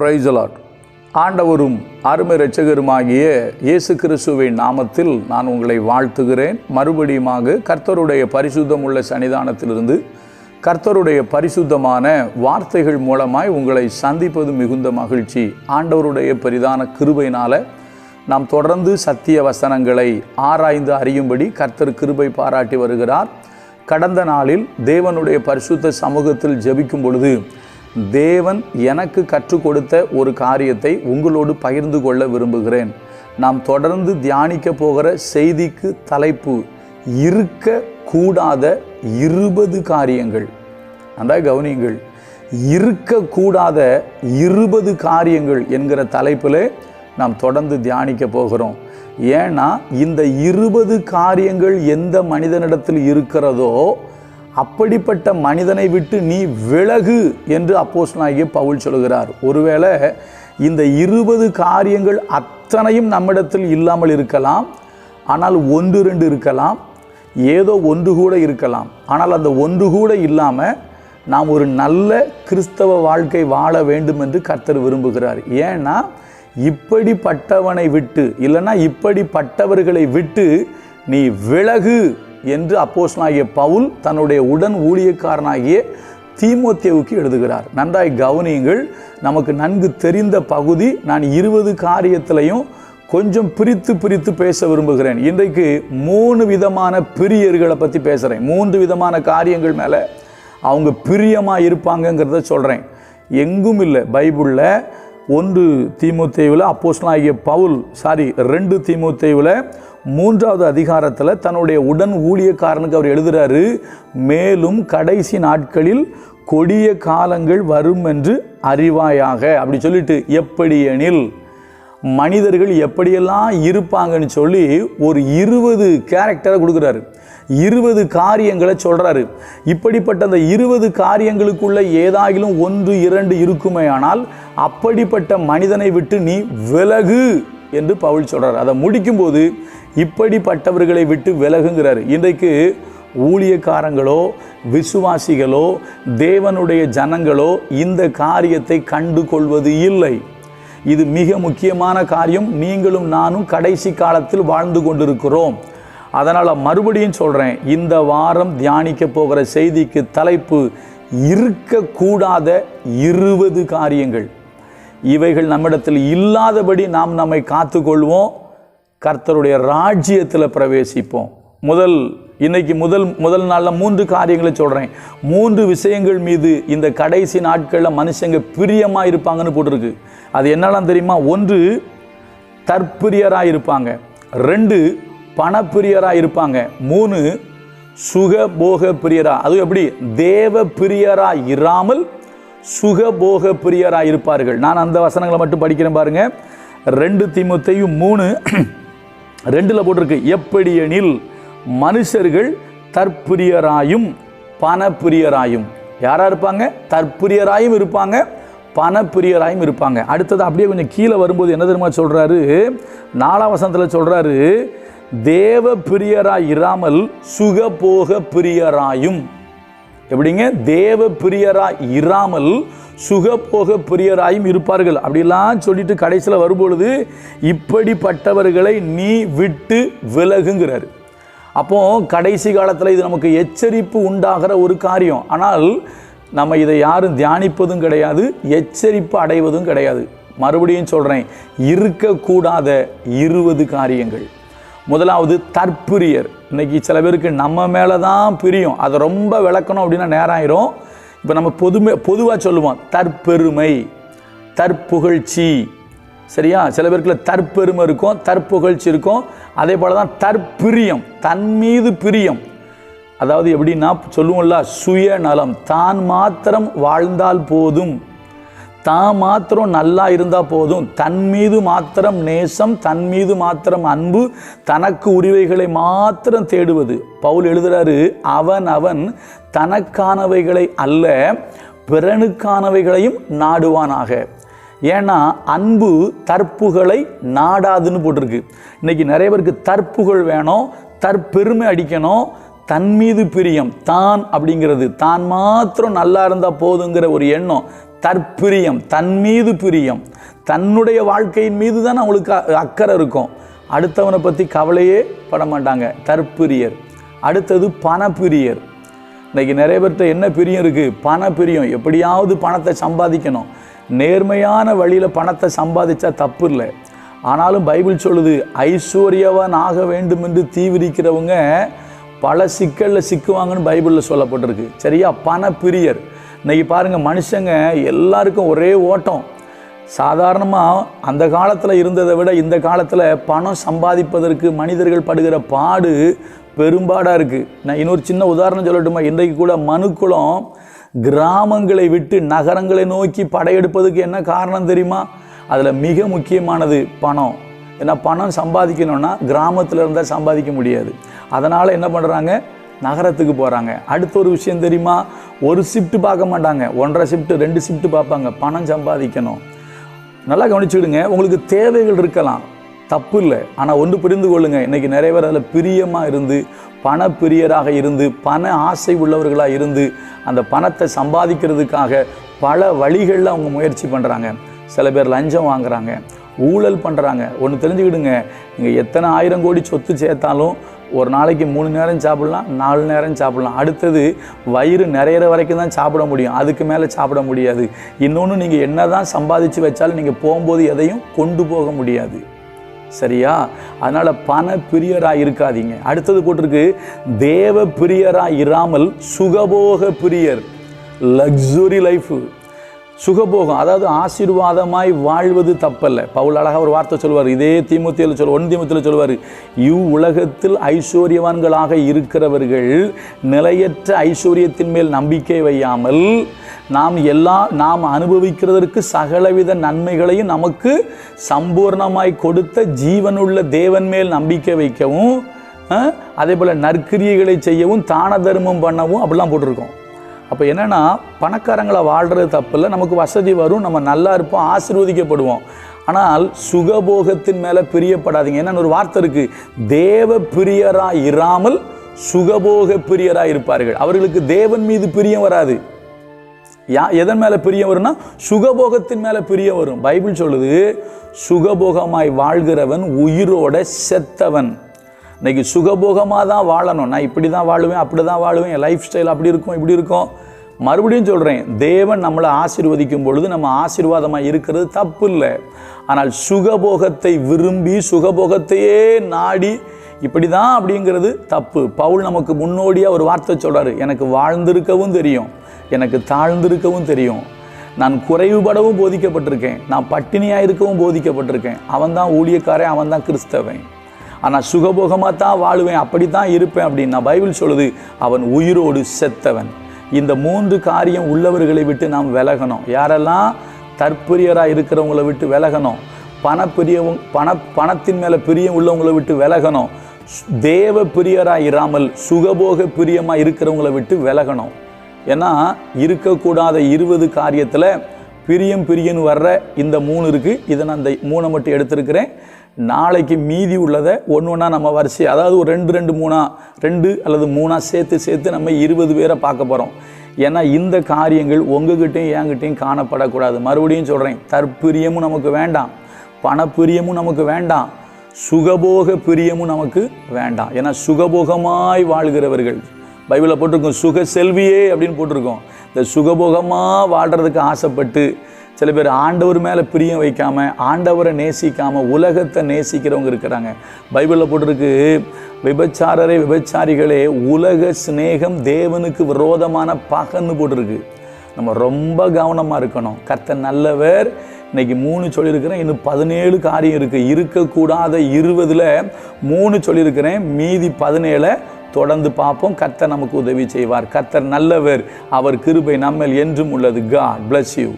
பிரைசலாட் ஆண்டவரும் அருமை இரட்சகருமாகிய இயேசு கிறிஸ்துவின் நாமத்தில் நான் உங்களை வாழ்த்துகிறேன். மறுபடியுமாக கர்த்தருடைய பரிசுத்தம் உள்ள சன்னிதானத்திலிருந்து கர்த்தருடைய பரிசுத்தமான வார்த்தைகள் மூலமாய் உங்களை சந்திப்பது மிகுந்த மகிழ்ச்சி. ஆண்டவருடைய பெரிதான கிருபையினால் நாம் தொடர்ந்து சத்திய வசனங்களை ஆராய்ந்து அறியும்படி கர்த்தர் கிருபை பாராட்டி வருகிறார். கடந்த நாளில் தேவனுடைய பரிசுத்த சமூகத்தில் ஜபிக்கும் பொழுது தேவன் எனக்கு கற்றுக் கொடுத்த ஒரு காரியத்தை உங்களோடு பகிர்ந்து கொள்ள விரும்புகிறேன். நாம் தொடர்ந்து தியானிக்க போகிற செய்திக்கு தலைப்பு இருக்க கூடாத இருபது காரியங்கள். அந்த கவனியுங்கள். இருக்கக்கூடாத இருபது காரியங்கள் என்கிற தலைப்பில் நாம் தொடர்ந்து தியானிக்க போகிறோம். ஏன்னா இந்த இருபது காரியங்கள் எந்த மனிதனிடத்தில் இருக்கிறதோ அப்படிப்பட்ட மனிதனை விட்டு நீ விலகு என்று அப்போஸ்தலனாகிய பவுல் சொல்கிறார் ஒருவேளை இந்த இருபது காரியங்கள் அத்தனையும் நம்மிடத்தில் இல்லாமல் இருக்கலாம் ஆனால் ஒன்று ரெண்டு இருக்கலாம் ஏதோ ஒன்று கூட இருக்கலாம். ஆனால் அந்த ஒன்று கூட இல்லாமல் நாம் ஒரு நல்ல கிறிஸ்தவ வாழ்க்கை வாழ வேண்டும் என்று கர்த்தர் விரும்புகிறார். ஏன்னா இப்படிப்பட்டவனை விட்டு இல்லைன்னா இப்படிப்பட்டவர்களை விட்டு நீ விலகு என்று அப்போஸ்னாகிய பவுல் தன்னுடைய உடன் ஊழியக்காரனாகிய தீமோத்தேவுக்கு எழுதுகிறார். நன்றாய் கவனியுங்கள் நமக்கு நன்கு தெரிந்த பகுதி நான் இருபது காரியத்திலையும் கொஞ்சம் பிரித்து பிரித்து பேச விரும்புகிறேன். இன்றைக்கு மூணு விதமான பிரியர்களை பற்றி பேசுகிறேன் மூன்று விதமான காரியங்கள் மேலே அவங்க பிரியமாக இருப்பாங்கங்கிறத சொல்கிறேன் எங்கும் இல்லை பைபிளில் ஒன்று தீமுத்தேவில் அப்போஸ்தலனாகிய பவுல் சாரி ரெண்டு தீமுத்தேவில் மூன்றாவது அதிகாரத்தில் தன்னுடைய உடன் ஊழியக்காரனுக்கு அவர் எழுதுகிறாரு மேலும் கடைசி நாட்களில் கொடிய காலங்கள் வரும் என்று அறிவாயாக. அப்படி சொல்லிட்டு எப்படி எனில் மனிதர்கள் எப்படியெல்லாம் இருப்பாங்கன்னு சொல்லி ஒரு இருபது கேரக்டரை கொடுக்குறாரு. இருபது காரியங்களை சொல்கிறாரு இப்படிப்பட்ட அந்த இருபது காரியங்களுக்குள்ள ஏதாகிலும் ஒன்று இரண்டு இருக்குமே ஆனால் அப்படிப்பட்ட மனிதனை விட்டு நீ விலகு என்று பவுல் சொல்கிறார் அதை முடிக்கும்போது இப்படிப்பட்டவர்களை விட்டு விலகுங்கிறார். இன்றைக்கு ஊழியக்காரங்களோ விசுவாசிகளோ தேவனுடைய ஜனங்களோ இந்த காரியத்தை கண்டு கொள்வது இல்லை. இது மிக முக்கியமான காரியம். நீங்களும் நானும் கடைசி காலத்தில் வாழ்ந்து கொண்டிருக்கிறோம். அதனால் மறுபடியும் சொல்கிறேன் இந்த வாரம் தியானிக்க போகிற செய்திக்கு தலைப்பு இருக்கக்கூடாத இருபது காரியங்கள். இவைகள் நம்மிடத்தில் இல்லாதபடி நாம் நம்மை காத்துக்கொள்வோம். கர்த்தருடைய ராஜ்யத்தில் பிரவேசிப்போம். முதல் இன்னைக்கு முதல் முதல் நாளில் மூன்று காரியங்களை சொல்கிறேன் மூன்று விஷயங்கள் மீது இந்த கடைசி நாட்களில் மனுஷங்க பிரியமாக இருப்பாங்கன்னு போட்டிருக்கு. அது என்னெல்லாம் தெரியுமா? ஒன்று தற்பிரியராக இருப்பாங்க. ரெண்டு பணப்பிரியராக இருப்பாங்க. மூணு சுகபோக பிரியரா அதுவும் எப்படி? தேவ பிரியரா இராமல் சுகபோக பிரியரா இருப்பார்கள். நான் அந்த வசனங்களை மட்டும் படிக்கிறேன் பாருங்க. ரெண்டு திமுத்தையும் மூணு ரெண்டில் போட்டிருக்கு. எப்படி எனில் மனுஷர்கள் தற்பிரியராயும் பணப்பிரியராயும். யாராக இருப்பாங்க? தற்பிரியராயும் இருப்பாங்க பணப்பிரியராயும் இருப்பாங்க. அடுத்தது அப்படியே கொஞ்சம் கீழே வரும்போது என்ன தெரியுமா சொல்கிறாரு நாலாம் வசனத்தில் சொல்கிறாரு தேவ பிரியராய் இராமல் சுகபோக பிரியராயும். எப்படிங்க? தேவ பிரியராய் இராமல் சுகபோக பிரியராயும் இருப்பார்கள். அப்படிலாம் சொல்லிட்டு கடைசியில் வரும்பொழுது இப்படிப்பட்டவர்களை நீ விட்டு விலகுங்கிறாரு. அப்போ கடைசி காலத்தில் இது நமக்கு எச்சரிப்பு உண்டாகிற ஒரு காரியம். ஆனால் நம்ம இதை யாரும் தியானிப்பதும் கிடையாது எச்சரிப்பு அடைவதும் கிடையாது. மறுபடியும் சொல்கிறேன் இருக்கக்கூடாத இருபது காரியங்கள். முதலாவது தற்பிரியர். இன்றைக்கி சில பேருக்கு நம்ம மேலே தான் பிரியும். அதை ரொம்ப விளக்கணும் அப்படின்னா நேரம் ஆயிரும். இப்போ நம்ம பொதுமை பொதுவாக சொல்லுவோம் தற்பெருமை தற்புகழ்ச்சி. சரியா? சில பேருக்குள்ள தற்பெருமை இருக்கும் தற்புகழ்ச்சி இருக்கும். அதே போல தான் தற்பிரியம் தன் மீது பிரியம். அதாவது எப்படின்னா சொல்லுவோம்ல சுயநலம் தான் மாத்திரம் வாழ்ந்தால் போதும். தான் மாத்திரம் நல்லா இருந்தால் போதும். தன் மீது மாத்திரம் நேசம் தன் மீது மாத்திரம் அன்பு தனக்கு உரிமைகளை மாத்திரம் தேடுவது. பவுல் எழுதுகிறாரு அவன் அவன் தனக்கானவைகளை அல்ல பிறனுக்கானவைகளையும் நாடுவானாக. ஏன்னா அன்பு தற்புகளை நாடாதுன்னு போட்டிருக்கு. இன்றைக்கி நிறைய பேருக்கு தற்புகள் வேணும் தற்பெருமை அடிக்கணும் தன் மீது பிரியம் தான் அப்படிங்கிறது. தான் மாத்திரம் நல்லா இருந்தால் போதுங்கிற ஒரு எண்ணம் தற்பிரியம் தன் மீது பிரியம். தன்னுடைய வாழ்க்கையின் மீது தான் அவங்களுக்கு அக்கறை இருக்கும். அடுத்தவனை பற்றி கவலையே பட மாட்டாங்க. தற்பிரியர். அடுத்தது பணப்பிரியர். இன்றைக்கி நிறைய பேர்கிட்ட என்ன பிரியம் இருக்குது பண பிரியம் எப்படியாவது பணத்தை சம்பாதிக்கணும். நேர்மையான வழியில் பணத்தை சம்பாதிச்சா தப்பு இல்லை. ஆனாலும் பைபிள் சொல்லுது ஐஸ்வர்யவன் ஆக வேண்டும் என்று தீவிரிக்கிறவங்க பல சிக்கலில் சிக்குவாங்கன்னு பைபிளில் சொல்லப்பட்டிருக்கு. சரியா? பண பிரியர் இன்றைக்கி பாருங்கள் மனுஷங்க எல்லாருக்கும் ஒரே ஓட்டம். சாதாரணமாக அந்த காலத்தில் இருந்ததை விட இந்த காலத்தில் பணம் சம்பாதிப்பதற்கு மனிதர்கள் படுகிற பாடு பெரும்பாடாக இருக்குது நான் இன்னொரு சின்ன உதாரணம் சொல்லட்டுமா? இன்றைக்கு கூட மனுக்குளம் கிராமங்களை விட்டு நகரங்களை நோக்கி படையெடுப்பதுக்கு என்ன காரணம் தெரியுமா? அதில் மிக முக்கியமானது பணம். ஏன்னா பணம் சம்பாதிக்கணும்னா கிராமத்தில் இருந்தால் சம்பாதிக்க முடியாது. அதனால் என்ன பண்ணுறாங்க நகரத்துக்கு போகிறாங்க அடுத்த ஒரு விஷயம் தெரியுமா? ஒரு ஷிஃப்ட் பார்க்க மாட்டாங்க. ஒன்றரை ஷிஃப்ட் ரெண்டு ஷிஃப்ட் பார்ப்பாங்க. பணம் சம்பாதிக்கணும். நல்லா கவனிச்சுடுங்க உங்களுக்கு தேவைகள் இருக்கலாம். தப்பு இல்லை. ஆனால் ஒன்று புரிந்து கொள்ளுங்க. இன்றைக்கி நிறைய பேர் அதில் பிரியமாக இருந்து பண பிரியராக இருந்து பண ஆசை உள்ளவர்களாக இருந்து அந்த பணத்தை சம்பாதிக்கிறதுக்காக பல வழிகளில் அவங்க முயற்சி பண்ணுறாங்க சில பேர் லஞ்சம் வாங்குறாங்க. ஊழல் பண்ணுறாங்க ஒன்று தெரிஞ்சுக்கிடுங்க. நீங்கள் எத்தனை ஆயிரம் கோடி சொத்து சேர்த்தாலும் ஒரு நாளைக்கு மூணு நேரம் சாப்பிடலாம் நாலு நேரம் சாப்பிடலாம். அடுத்தது வயிறு நிறையிற வரைக்கும் தான் சாப்பிட முடியும். அதுக்கு மேலே சாப்பிட முடியாது. இன்னொன்று நீங்கள் என்ன தான் சம்பாதிச்சு வச்சாலும் நீங்கள் போகும்போது எதையும் கொண்டு போக முடியாது. சரியா? அதனால் பண பிரியராக இருக்காதீங்க. அடுத்தது போட்டிருக்கு தேவ பிரியராக இராமல் சுகபோக பிரியர் லக்ஸுரி லைஃபு சுகபோகம் அதாவது ஆசீர்வாதமாய் வாழ்வது தப்பல்ல. பவுல் அழகாக ஒரு வார்த்தை சொல்வார். இதே தீமுத்தியில் சொல் ஒன் தீமுத்தியில் சொல்வார் இவ் உலகத்தில் ஐஸ்வர்யவான்களாக இருக்கிறவர்கள் நிலையற்ற ஐஸ்வர்யத்தின் மேல் நம்பிக்கை வையாமல் நாம் எல்லா நாம் அனுபவிக்கிறதற்கு சகலவித நன்மைகளையும் நமக்கு சம்பூர்ணமாய் கொடுத்த ஜீவனுள்ள தேவன் மேல் நம்பிக்கை வைக்கவும் அதே போல் நற்கிரியைகளை செய்யவும் தான தர்மம் பண்ணவும் அப்படிலாம் போட்டிருக்கோம். அப்போ என்னென்னா பணக்காரங்களை வாழ்கிறது தப்பில்லை. நமக்கு வசதி வரும் நம்ம நல்லா இருப்போம் ஆசிர்வதிக்கப்படுவோம். ஆனால் சுகபோகத்தின் மேலே பிரியப்படாதீங்க. என்னென்னு ஒரு வார்த்தை இருக்குது தேவ பிரியராக இராமல் சுகபோக பிரியராக இருப்பார்கள். அவர்களுக்கு தேவன் மீது பிரியம் வராது. யா எதன் மேலே பிரியம் வரும்னா சுகபோகத்தின் மேலே பிரியம் வரும். பைபிள் சொல்லுது சுகபோகமாய் வாழ்கிறவன் உயிரோட செத்தவன். இன்னைக்கு சுகபோகமாக தான் வாழணும். நான் இப்படி தான் வாழுவேன் அப்படி தான் வாழுவேன் என் லைஃப் ஸ்டைல் அப்படி இருக்கும் இப்படி இருக்கும். மறுபடியும் சொல்கிறேன் தேவன் நம்மளை ஆசீர்வதிக்கும் பொழுது நம்ம ஆசீர்வாதமாக இருக்கிறது தப்பு இல்லை. ஆனால் சுகபோகத்தை விரும்பி சுகபோகத்தையே நாடி இப்படி தான் அப்படிங்கிறது தப்பு. பவுல் நமக்கு முன்னோடியாக ஒரு வார்த்தை சொல்கிறார் எனக்கு வாழ்ந்திருக்கவும் தெரியும் எனக்கு தாழ்ந்திருக்கவும் தெரியும். நான் குறைவுபடவும் போதிக்கப்பட்டிருக்கேன் நான் பட்டினியாக இருக்கவும் போதிக்கப்பட்டிருக்கேன். அவன் தான் ஊழியக்காரன் அவன் தான் கிறிஸ்தவன். ஆனால் சுகபோகமாக தான் வாழுவேன் அப்படி தான் இருப்பேன் அப்படின்னு நான் பைபிள் சொல்லுது. அவன் உயிரோடு செத்தவன். இந்த மூன்று காரியம் உள்ளவர்களை விட்டு நாம் விலகணும். யாரெல்லாம் தற்பிரியராக இருக்கிறவங்களை விட்டு விலகணும் பணப்பிரியவும் பண பணத்தின் மேலே பிரியம் உள்ளவங்களை விட்டு விலகணும் தேவ பிரியராக இராமல் சுகபோக பிரியமாக இருக்கிறவங்களை விட்டு விலகணும். ஏன்னா இருக்கக்கூடாத இருபது காரியத்தில் பிரியம் பிரியன்னு வர்ற இந்த மூணு இருக்குது இதை நான் இந்த மூணை மட்டும் எடுத்திருக்கிறேன். நாளைக்கு மீதி உள்ளதை ஒன்று ஒன்றா நம்ம வரிசை அதாவது ஒரு ரெண்டு ரெண்டு மூணா ரெண்டு அல்லது மூணாக சேர்த்து சேர்த்து நம்ம இருபது பேரை பார்க்க போகிறோம் ஏன்னா இந்த காரியங்கள் உங்ககிட்டையும் என்கிட்டையும் காணப்படக்கூடாது. மறுபடியும் சொல்கிறேன் தற்பிரியமும் நமக்கு வேண்டாம். பணப்பிரியமும் நமக்கு வேண்டாம். சுகபோக பிரியமும் நமக்கு வேண்டாம். ஏன்னா சுகபோகமாய் வாழ்கிறவர்கள் பைபிளில் போட்டிருக்கோம் சுக செல்வியே அப்படின்னு போட்டிருக்கோம். இந்த சுகபோகமாக வாழ்கிறதுக்கு ஆசைப்பட்டு சில பேர் ஆண்டவர் மேலே பிரியம் வைக்காம ஆண்டவரை நேசிக்காம உலகத்தை நேசிக்கிறவங்க இருக்கிறாங்க. பைபிளில் போட்டிருக்கு விபச்சாரரே விபச்சாரிகளே உலக சிநேகம் தேவனுக்கு விரோதமான பகன்னு போட்டிருக்கு. நம்ம ரொம்ப கவனமாக இருக்கணும். கர்த்தர் நல்லவர். இன்றைக்கி மூணு சொல்லியிருக்கிறேன் இன்னும் பதினேழு காரியம் இருக்குது இருக்கக்கூடாத இருபதில் மூணு சொல்லியிருக்கிறேன். மீதி பதினேழை தொடர்ந்து பார்ப்போம். கர்த்தர் நமக்கு உதவி செய்வார். கர்த்தர் நல்லவர். அவர் கிருபை நம்மில் என்றும் உள்ளது. God bless you